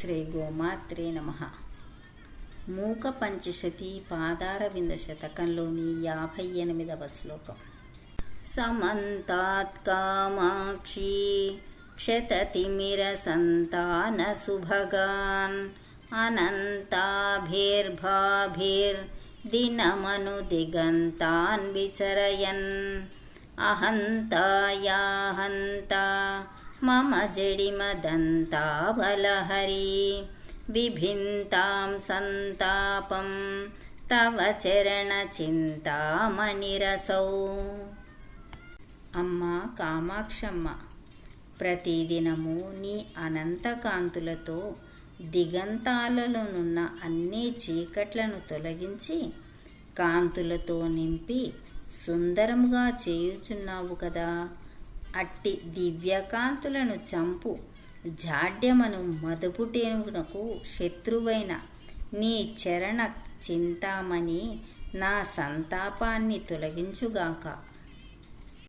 శ్రీ గోమాత్రే నమ మూక పంచశతి పాదారవింద శతకంలోని యాభై ఎనిమిదవ శ్లోకం సమంతాత్ కామాక్షి క్షతతిమిర సంతాన సుభగాన్ అనంతాభిర్భాభిర్ దినమను దిగంతాన్ విచరయన్ అహంతాయాహంతా మమ జడిమదంతా బలహరి విభింతాం సంతాపం తవ చరణ అమ్మ కామాక్షమ్మ ప్రతిదినము నీ అనంతకాంతులతో దిగంతాలలోనున్న అన్ని చీకట్లను తొలగించి కాంతులతో నింపి సుందరముగా చేయుచున్నావు కదా. అట్టి దివ్యకాంతులను చంపు. జాడ్యమను మదుపుటేనునకు శత్రువైన నీ చరణ చింతామణి నా సంతాపాన్ని తొలగించుగాక.